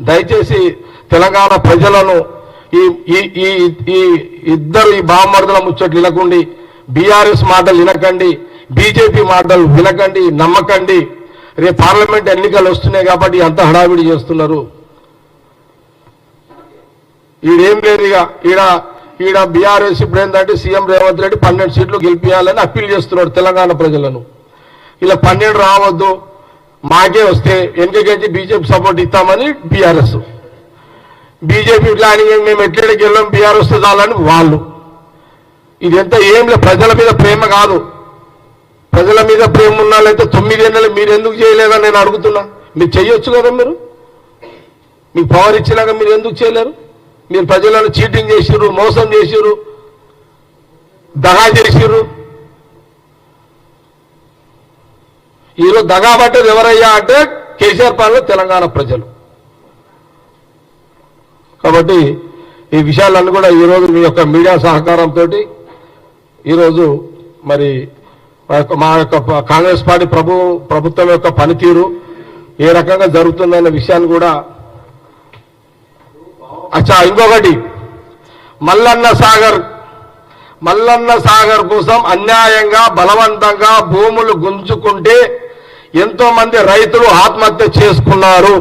దయచేసి తెలంగాణ ప్రజలను ఈ ఈ ఈ ఇద్దరు ఈ బామ్మర్దుల ముచ్చట్లు వినకండి బీఆర్ఎస్ మాటలు వినకండి బీజేపీ మాటలు వినకండి నమ్మకండి. రేపు పార్లమెంట్ ఎన్నికలు వస్తున్నాయి కాబట్టి అంత హడావిడి చేస్తున్నారు. ఈడేం లేదు ఇక. ఈడ ఈడ బీఆర్ఎస్ ఇప్పుడు ఏంటంటే సీఎం రేవంత్ రెడ్డి పన్నెండు సీట్లు గెలిపించాలని అప్పీల్ చేస్తున్నాడు తెలంగాణ ప్రజలను. ఇలా పన్నెండు రావద్దు. మాకే వస్తే ఎందుకంటే బీజేపీ సపోర్ట్ ఇస్తామని బీఆర్ఎస్. బీజేపీ ఇట్లా అని మేము ఎట్లడికి వెళ్ళాం బీఆర్ వస్తే చాలని వాళ్ళు. ఇదంతా ఏం లేదు ప్రజల మీద ప్రేమ కాదు. ప్రజల మీద ప్రేమ ఉన్న తొమ్మిది తొమ్మిదేళ్ళు మీరు ఎందుకు చేయలేదని నేను అడుగుతున్నా. మీరు చేయొచ్చు కదా మీరు? మీకు పవర్ ఇచ్చినాక మీరు ఎందుకు చేయలేరు? మీరు ప్రజలను చీటింగ్ చేసిర్రు మోసం చేసిర్రు దగా చేసిర్రు. ఈరోజు దగా ఎవరయ్యా అంటే కేసీఆర్ పాలన తెలంగాణ ప్రజలు. కాబట్టి ఈ విషయాలన్నీ కూడా ఈరోజు మీ యొక్క మీడియా సహకారంతో ఈరోజు మరి మా యొక్క మా యొక్క కాంగ్రెస్ పార్టీ ప్రభు ప్రభుత్వం యొక్క పనితీరు ఏ రకంగా జరుగుతుందనే విషయాన్ని కూడా అచ్చా ఇంకొకటి. మల్లన్న సాగర్ మల్లన్న సాగర్ కోసం అన్యాయంగా బలవంతంగా భూములు గుంజుకుంటే ఎంతో మంది రైతులు ఆత్మహత్య చేసుకున్నారు.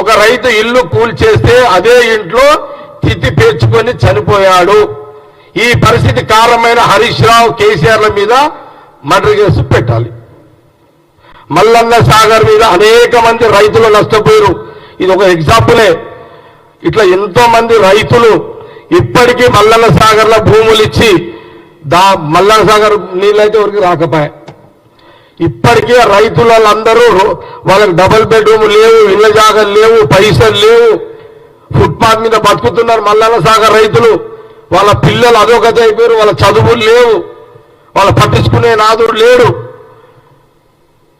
ఒక రైతు ఇల్లు కూల్చేస్తే అదే ఇంట్లో తిత్తి పేర్చుకొని చనిపోయాడు. ఈ పరిస్థితి కారణమైన హరీష్ రావు కేసీఆర్ల మీద మర్డర్ కేసు పెట్టాలి. మల్లన్న సాగర్ మీద అనేక మంది రైతులు నష్టపోయారు. ఇది ఒక ఎగ్జాంపులే. ఇట్లా ఎంతో మంది రైతులు ఇప్పటికీ మల్లన్న సాగర్లో భూములు ఇచ్చి దా మల్లన్న సాగర్ నీళ్ళైతే వరకు రాకపోయాయి ఇప్పటికే రైతులందరూ వాళ్ళకి డబుల్ బెడ్రూమ్ లేవు ఇళ్ళ జాగాలు లేవు పైసలు లేవు. ఫుట్పాత్ మీద బతుకుతున్నారు మల్లన్న సాగర్ రైతులు. వాళ్ళ పిల్లలు అదొకటి అయిపోయారు వాళ్ళ చదువులు లేవు. వాళ్ళ పట్టించుకునే నాదుడు లేడు.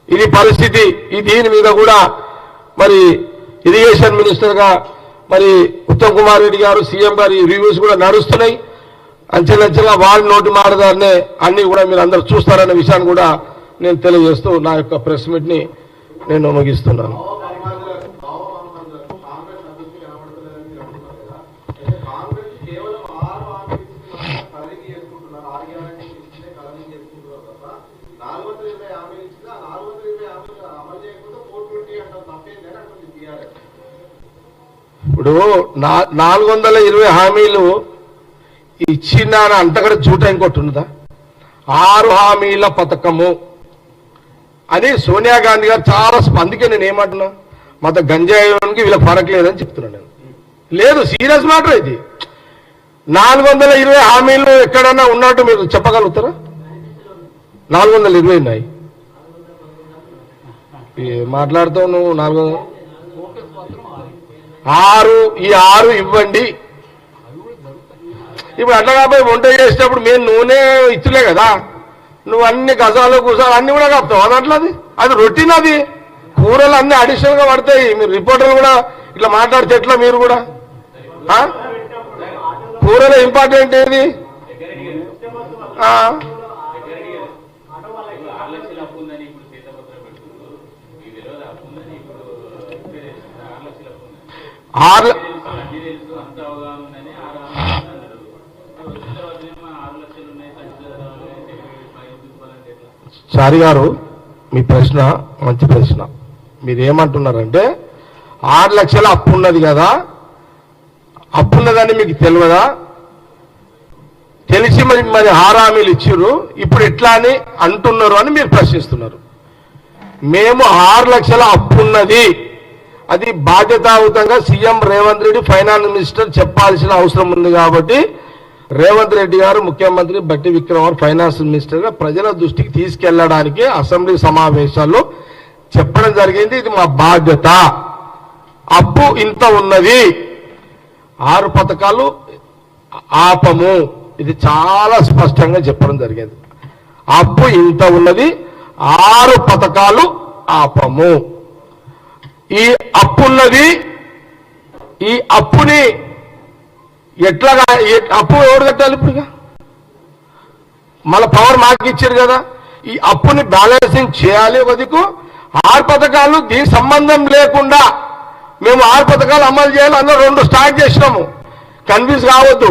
ఇది పరిస్థితి. ఈ దీని మీద కూడా మరి ఇరిగేషన్ మినిస్టర్గా మరి ఉత్తమ్ కుమార్ రెడ్డి గారు సీఎం గారి రివ్యూస్ కూడా నడుస్తున్నాయి. అంచెలంచెలా వాళ్ళ నోటి మారదారనే అన్ని కూడా మీరు అందరు చూస్తారనే విషయాన్ని కూడా నేను తెలియజేస్తూ నా యొక్క ప్రెస్ మీట్ని నేను ముగిస్తున్నాను. ఇప్పుడు నా నాలుగు వందల ఇరవై హామీలు ఇచ్చింది అని ఇప్పుడు నాలుగు వందల ఇరవై హామీలు ఇచ్చిన అంతకడ చూట ఇంకోటి ఉన్నదా? ఆరు హామీల పథకము అని సోనియా గాంధీ గారు చాలా స్ప- అందుకే నేను ఏమంటున్నా? మత గంజాయికి వీళ్ళకి ఫరక్ లేదని చెప్తున్నాను నేను. లేదు సీరియస్ మ్యాటర్ ఇది. నాలుగు వందల ఇరవై హామీలు ఎక్కడన్నా ఉన్నట్టు మీరు చెప్పగలుగుతారా? నాలుగు వందల ఇరవై ఉన్నాయి. ఏ మాట్లాడుతావు నువ్వు నాలుగు ఆరు ఈ ఆరు ఇవ్వండి. ఇప్పుడు అట్లా కాబట్టి వంట చేసేటప్పుడు మేము నూనె ఇచ్చలే కదా. నువ్వు అన్ని గజాలు గుజాలు అన్ని కూడా కప్తావు. అది అట్లా అది రొటీన్ అది. కూరలు అన్ని అడిషనల్గా పడతాయి. మీరు రిపోర్టర్లు కూడా ఇట్లా మాట్లాడితే ఎట్లా మీరు కూడా? ఆ? కూరలో ఇంపార్టెంట్ ఏది? ఆ. ఆరు ఎట్లా చారి గారు మీ ప్రశ్న మంచి ప్రశ్న. మీరు ఏమంటున్నారంటే ఆరు లక్షల అప్పు ఉన్నది కదా అప్పు ఉన్నదని మీకు తెలియదా? తెలిసి మరి మరి హారామీలు ఇచ్చారు ఇప్పుడు ఎట్లా అని అంటున్నారు అని మీరు ప్రశ్నిస్తున్నారు. మేము ఆరు లక్షల అప్పు ఉన్నది. అది బాధ్యతాయుతంగా CM Revanth Reddy finance minister చెప్పాల్సిన అవసరం ఉంది కాబట్టి రేవంత్ రెడ్డి గారు ముఖ్యమంత్రి బట్టి విక్రమార్ ఫైనాన్స్ మినిస్టర్గా ప్రజల దృష్టికి తీసుకెళ్ళడానికి అసెంబ్లీ సమావేశాల్లో చెప్పడం జరిగింది. ఇది మా బాధ్యత. అప్పు ఇంత ఉన్నది. ఆరు పథకాలు ఆపము. ఇది చాలా స్పష్టంగా చెప్పడం జరిగింది. అప్పు ఇంత ఉన్నది. ఆరు పథకాలు ఆపము. ఈ అప్పున్నది ఈ అప్పుని ఎట్లాగా అప్పు ఎవరు కట్టాలి ఇప్పుడు మన మళ్ళీ పవర్ మాకు ఇచ్చారు కదా. ఈ అప్పుని బ్యాలెన్సింగ్ చేయాలి వదికు. ఆరు పథకాలు దీనికి సంబంధం లేకుండా మేము ఆరు పథకాలు అమలు చేయాలి అందులో రెండు స్టార్ట్ చేసినాము. కన్ఫ్యూజ్ కావద్దు.